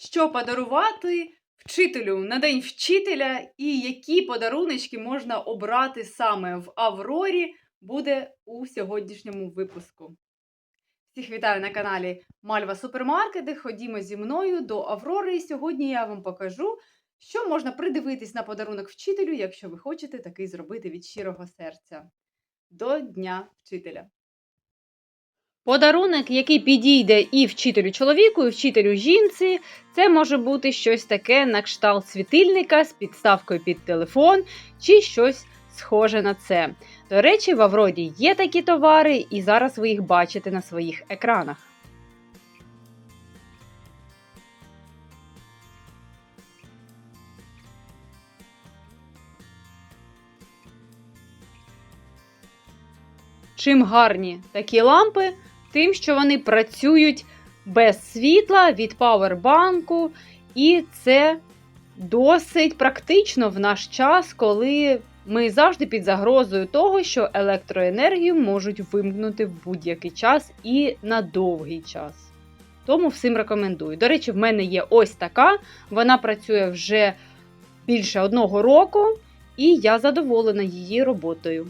що подарувати вчителю на день вчителя, і які подаруночки можна обрати саме в Аврорі, буде у сьогоднішньому випуску. Всіх вітаю на каналі Мальва Супермаркети. Ходімо зі мною до Аврори. І сьогодні я вам покажу, що можна придивитись на подарунок вчителю, якщо ви хочете такий зробити від щирого серця. До Дня вчителя. Подарунок, який підійде і вчителю чоловіку, і вчителю жінці, це може бути щось таке на кшталт світильника з підставкою під телефон чи щось схоже на це. До речі, в Авроді є такі товари, і зараз ви їх бачите на своїх екранах. Чим гарні такі лампи, тим, що вони працюють без світла від павербанку, і це досить практично в наш час, коли ми завжди під загрозою того, що електроенергію можуть вимкнути в будь-який час і на довгий час. Тому всім рекомендую. До речі, в мене є ось така, вона працює вже більше одного року, і я задоволена її роботою.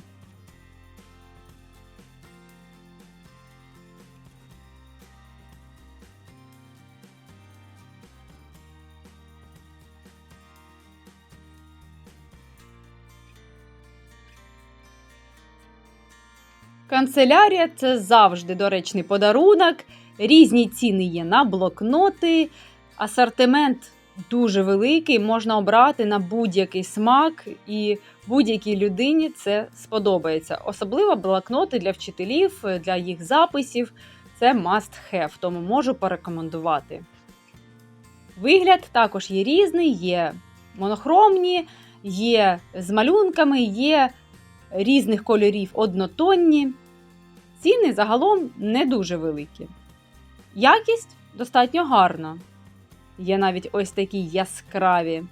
Канцелярія це завжди доречний подарунок. Різні ціни є на блокноти, асортимент дуже великий, можна обрати на будь-який смак, і будь-якій людині це сподобається. Особливо блокноти для вчителів, для їх записів це must have, тому можу порекомендувати. Вигляд також є різний, є монохромні, є з малюнками, є різних кольорів однотонні. Ціни загалом не дуже великі. Якість достатньо гарна. Є навіть ось такі яскраві.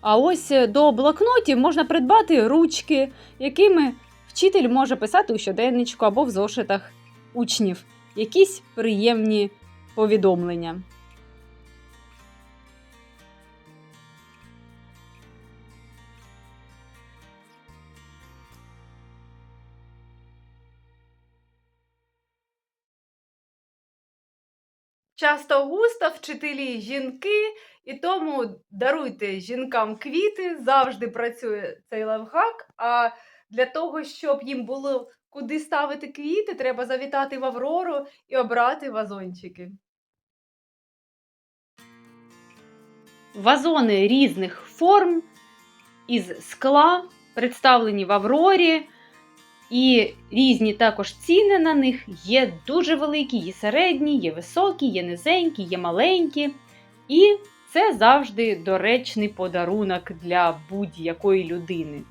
А ось е, до блокнотів можна придбати ручки, якими вчитель може писати у щоденничку або в зошитах учнів якісь приємні повідомлення. Часто густо вчителі жінки, і тому даруйте жінкам квіти, завжди працює цей лайфхак. А для того, щоб їм було куди ставити квіти, треба завітати в Аврору і обрати вазончики. Вазони різних форм із скла представлені в Аврорі. І різні також ціни на них є дуже великі, є середні, є високі, є низенькі, є маленькі. І це завжди доречний подарунок для будь-якої людини.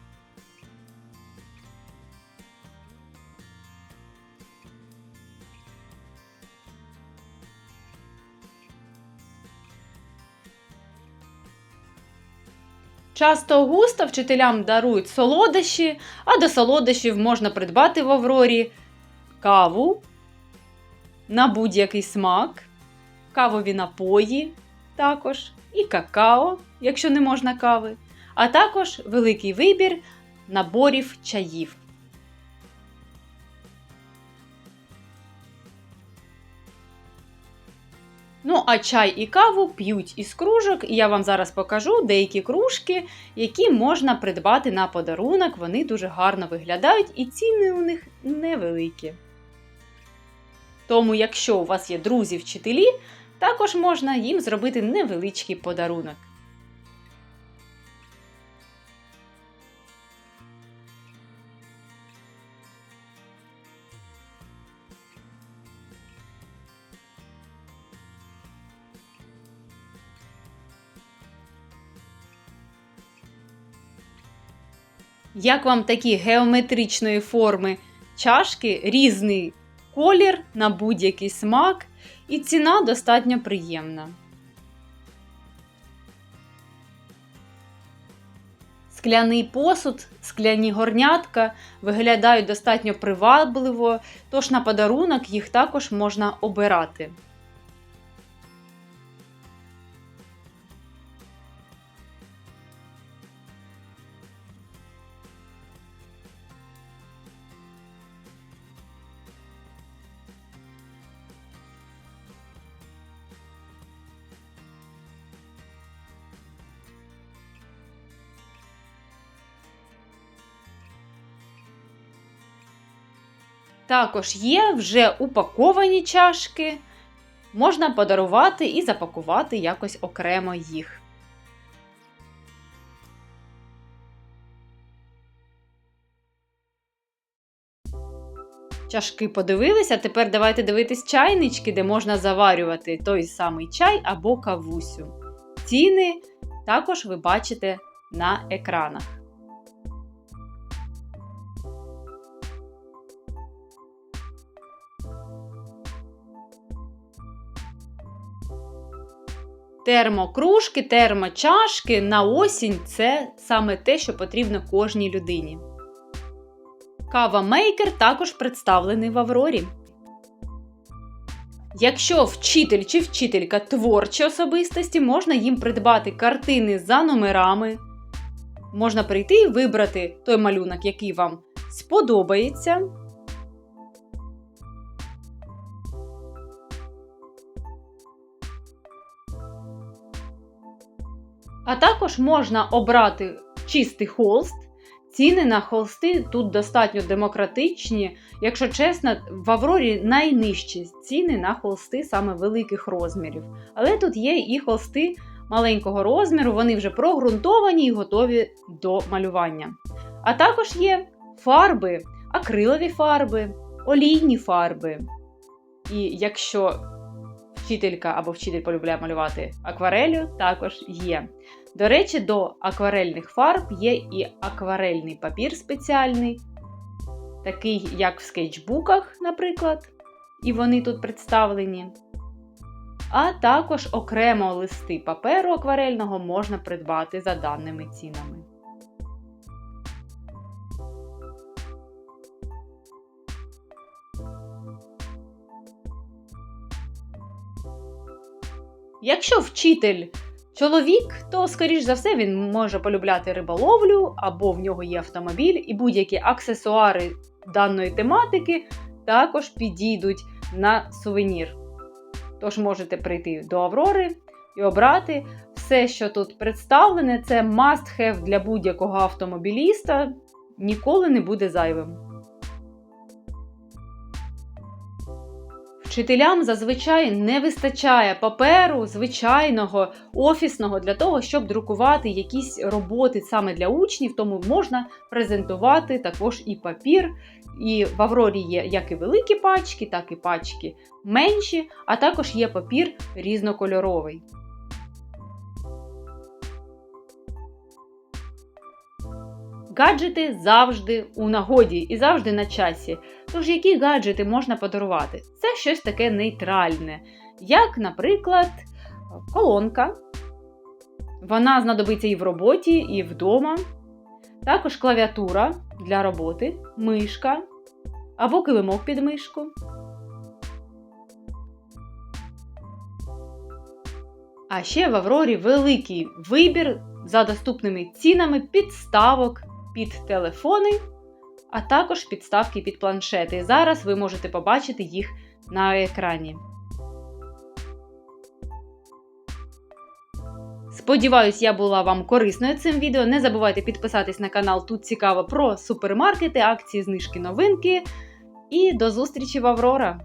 Часто густо вчителям дарують солодощі, а до солодощів можна придбати в Аврорі каву на будь-який смак, кавові напої також, і какао, якщо не можна кави, а також великий вибір наборів чаїв. Ну, а чай і каву п'ють із кружок, і я вам зараз покажу деякі кружки, які можна придбати на подарунок. Вони дуже гарно виглядають, і ціни у них невеликі. Тому, якщо у вас є друзі-вчителі, також можна їм зробити невеличкий подарунок. Як вам такі геометричної форми чашки, різний колір на будь-який смак, і ціна достатньо приємна. Скляний посуд, скляні горнятка виглядають достатньо привабливо, тож на подарунок їх також можна обирати. Також є вже упаковані чашки, можна подарувати і запакувати якось окремо їх. Чашки подивилися, тепер давайте дивитись чайнички, де можна заварювати той самий чай або кавусю. Ціни також ви бачите на екранах. Термокружки, термочашки на осінь це саме те, що потрібно кожній людині. Кава Мейкер також представлений в Аврорі. Якщо вчитель чи вчителька творчі особистості, можна їм придбати картини за номерами. Можна прийти і вибрати той малюнок, який вам сподобається. А також можна обрати чистий холст. Ціни на холсти тут достатньо демократичні. Якщо чесно, в Аврорі найнижчі ціни на холсти саме великих розмірів. Але тут є і холсти маленького розміру, вони вже прогрунтовані і готові до малювання. А також є фарби, акрилові фарби, олійні фарби. І якщо вчителька або вчитель полюбляє малювати акварелю, також є. До речі, до акварельних фарб є і акварельний папір спеціальний, такий, як в скетчбуках, наприклад, і вони тут представлені. А також окремо листи паперу акварельного можна придбати за даними цінами. Якщо вчитель чоловік, то, скоріш за все, він може полюбляти риболовлю, або в нього є автомобіль, і будь-які аксесуари даної тематики також підійдуть на сувенір. Тож можете прийти до Аврори і обрати все, що тут представлене, це must-have для будь-якого автомобіліста, ніколи не буде зайвим. Вчителям зазвичай не вистачає паперу звичайного офісного для того, щоб друкувати якісь роботи саме для учнів, тому можна презентувати також і папір. І в Аврорі є як і великі пачки, так і пачки менші, а також є папір різнокольоровий. Гаджети завжди у нагоді і завжди на часі. Тож, які гаджети можна подарувати? Це щось таке нейтральне, як, наприклад, колонка. Вона знадобиться і в роботі, і вдома. Також клавіатура для роботи, мишка або килимок під мишку. А ще в Аврорі великий вибір за доступними цінами підставок під телефони, а також підставки під планшети. Зараз ви можете побачити їх на екрані. Сподіваюсь, я була вам корисною цим відео. Не забувайте підписатись на канал. Тут цікаво про супермаркети, акції, знижки, новинки. І до зустрічі в Аврора!